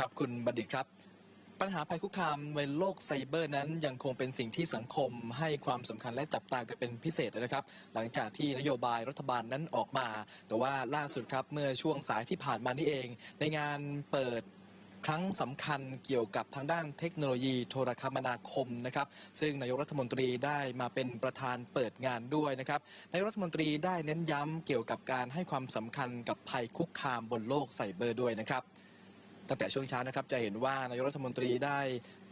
ครับคุณบัณฑิตครับ ปัญหาภัยคุกคามในโลกไซเบอร์นั้นยังคงเป็นสิ่งที่สังคมให้ความสำคัญและจับตากันเป็นพิเศษนะครับ หลังจากที่นโยบายรัฐบาลนั้นออกมา แต่ว่าล่าสุดครับเมื่อช่วงสายที่ผ่านมานี่เอง ในงานเปิดครั้งสำคัญเกี่ยวกับทางด้านเทคโนโลยีโทรคมนาคมนะครับ ซึ่งนายกรัฐมนตรีได้มาเป็นประธานเปิดงานด้วยนะครับนายกรัฐมนตรีได้เน้นย้ำเกี่ยวกับการให้ความสำคัญกับภัยคุกคามบนโลกไซเบอร์ด้วยนะครับ ตั้งแต่ช่วงเช้านะครับจะเห็นว่านายกรัฐมนตรีได้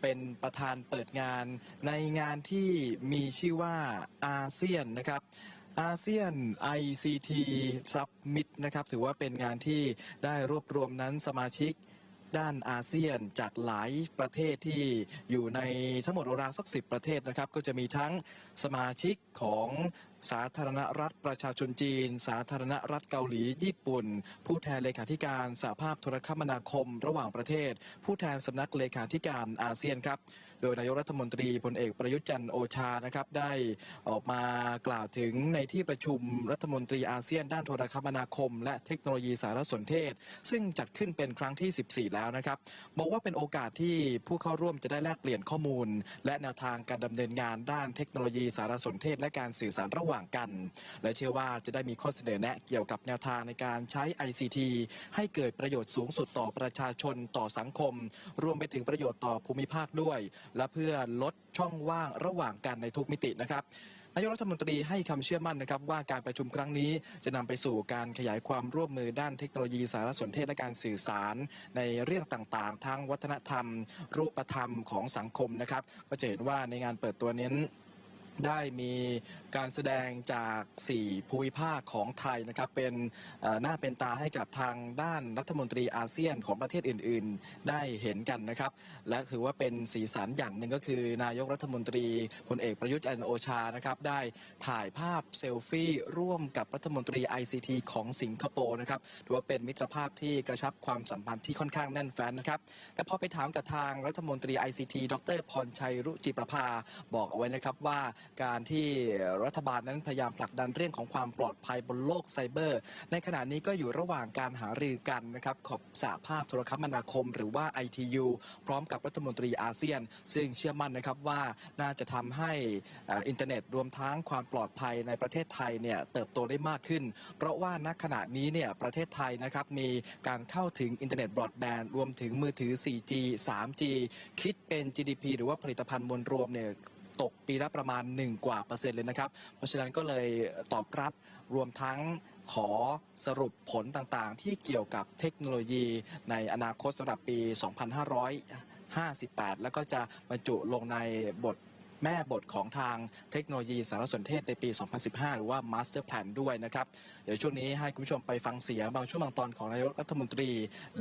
เป็นประธานเปิดงานในงานที่มีชื่อว่าอาเซียนนะครับอาเซียน ICT Summit นะครับถือว่าเป็นงานที่ได้รวบรวมนั้นสมาชิกด้านอาเซียนจากหลายประเทศที่อยู่ในทั้งหมดราวสักสิประเทศนะครับ ก็จะมีทั้งสมาชิกของ สาธารณรัฐประชาชนจีน สาธารณรัฐเกาหลี ญี่ปุ่น ผู้แทนเลขาธิการสหภาพโทรคมนาคมระหว่างประเทศ ผู้แทนสำนักเลขาธิการอาเซียนครับ โดยนายกรัฐมนตรีพลเอกประยุทธ์จันทร์โอชานะครับได้ออกมากล่าวถึงในที่ประชุมรัฐมนตรีอาเซียนด้านโทรคมนาคม และเทคโนโลยีสารสนเทศ ซึ่งจัดขึ้นเป็นครั้งที่ 14 แล้วนะครับบอกว่าเป็นโอกาสที่ผู้เข้าร่วมจะได้แลกเปลี่ยนข้อมูล และแนวทางการดำเนินงานด้านเทคโนโลยีสารสนเทศ และการสื่อสารระหว่างกัน และเชื่อว่าจะได้มีข้อเสนอแนะเกี่ยวกับแนวทางในการใช้ ICT ให้เกิดประโยชน์สูงสุดต่อประชาชนต่อสังคม รวมไปถึงประโยชน์ต่อภูมิภาคด้วย และเพื่อลดช่องว่างระหว่างกันในทุกมิตินะครับนายกรัฐมนตรีให้คำเชื่อมั่นนะครับว่าการประชุมครั้งนี้จะนำไปสู่การขยายความร่วมมือด้านเทคโนโลยีสารสนเทศและการสื่อสาร ในเรื่องต่างๆ ทั้งวัฒนธรรม รูปธรรมของสังคมนะครับ ก็จะเห็นว่าในงานเปิดตัวนี้ ได้มีการแสดงจาก 4 ภูมิภาคของไทยนะครับเป็นหน้าเป็นตาให้กับทางด้านรัฐมนตรีอาเซียนของประเทศอื่น ๆ ได้เห็นกันนะครับ และถือว่าเป็นสีสันอย่างหนึ่งก็คือนายกรัฐมนตรีพลเอกประยุทธ์จันโอชานะครับได้ถ่ายภาพเซลฟี่ร่วมกับรัฐมนตรี ICT ของสิงคโปร์นะครับถือว่าเป็นมิตรภาพที่กระชับความสัมพันธ์ที่ค่อนข้างแน่นแฟ้นนะครับแต่พอไปถามกับทางรัฐมนตรี ICT ดรพรชัยรุจิประภาบอกเอาไว้นะครับว่าการที่รัฐบาลนั้นพยายามผลักดันเรื่องของความปลอดภัยบนโลกไซเบอร์ ในขณะนี้ก็อยู่ระหว่างการหารือกันนะครับขอบสหภาพโทรคมนาคม หรือว่า ITU พร้อมกับรัฐมนตรีอาเซียน ซึ่งเชื่อมั่นนะครับว่าน่าจะทำให้อินเทอร์เน็ตรวมทั้งความปลอดภัยในประเทศไทยเนี่ยเติบโตได้มากขึ้น เพราะว่าณขณะนี้เนี่ยประเทศไทยนะครับมีการเข้าถึงอินเทอร์เน็ตบรอดแบนด์รวมถึงมือถือ 4G 3G คิดเป็น GDP หรือว่าผลิตภัณฑ์มวลรวมเนี่ย ตกปีละประมาณ 1 กว่าเปอร์เซ็นต์เลยนะครับ เพราะฉะนั้นก็เลยตอบรับรวมทั้งขอสรุปผลต่างๆ ที่เกี่ยวกับเทคโนโลยีในอนาคตสำหรับปี 2558 แล้วก็จะบรรจุลงในบทแม่บทของทางเทคโนโลยีสารสนเทศในปี 2015 หรือว่า Master Plan ด้วยนะครับ เดี๋ยวช่วงนี้ให้คุณผู้ชมไปฟังเสียงบางช่วงบางตอนของนายกรัฐมนตรี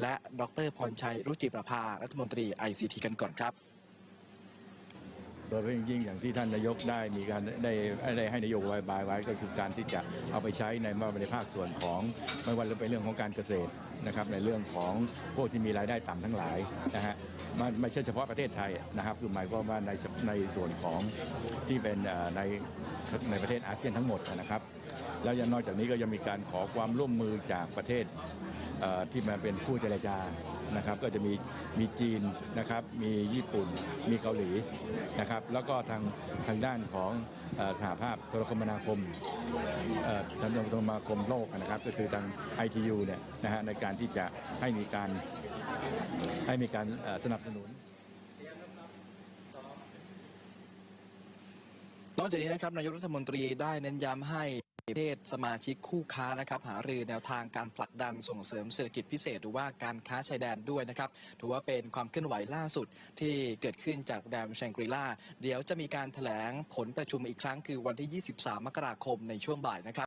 และดรพรชัยรุจิประภารัฐมนตรี ICT กันก่อนครับ โดยเฉพาะอย่างยิ่งอย่างที่ท่านนายกได้มีการได้ได้ให้นโยบายบายไว้ก็คือการที่จะเอาไปใช้ในมาในภาคส่วนของไม่ว่าจะเป็นเรื่องของการเกษตรนะครับในเรื่องของพวกที่มีรายได้ต่ำทั้งหลายนะฮะมันไม่ใช่เฉพาะประเทศไทยนะครับคือหมายความว่าในในส่วนของที่เป็นในในประเทศอาเซียนทั้งหมดนะครับ แล้วยังนอกจากนี้ก็ยังมีการขอความร่วมมือจากประเทศที่มาเป็นผู้เจรจานะครับ ก็จะมีมีจีนนะครับ มีญี่ปุ่น มีเกาหลีนะครับ แล้วก็ทางทางด้านของอสหภาพโทรคมนาคมทางโทรคมนาคมโลกนะครับ ก็คือทาง ITU เนี่ยนะฮะในการที่จะให้มีการให้มีการสนับสนุน นอกจากนี้นะครับนายกรัฐมนตรีได้เน้นย้ำให้ประเทศสมาชิกคู่ค้านะครับหารือแนวทางการผลักดันส่งเสริมเศรษฐกิจพิเศษหรือว่าการค้าชายแดนด้วยนะครับถือว่าเป็นความเคลื่อนไหวล่าสุดที่เกิดขึ้นจากแดมแชงกรีลาเดี๋ยวจะมีการแถลงผลประชุมอีกครั้งคือวันที่ 23 มกราคมในช่วงบ่ายนะครับ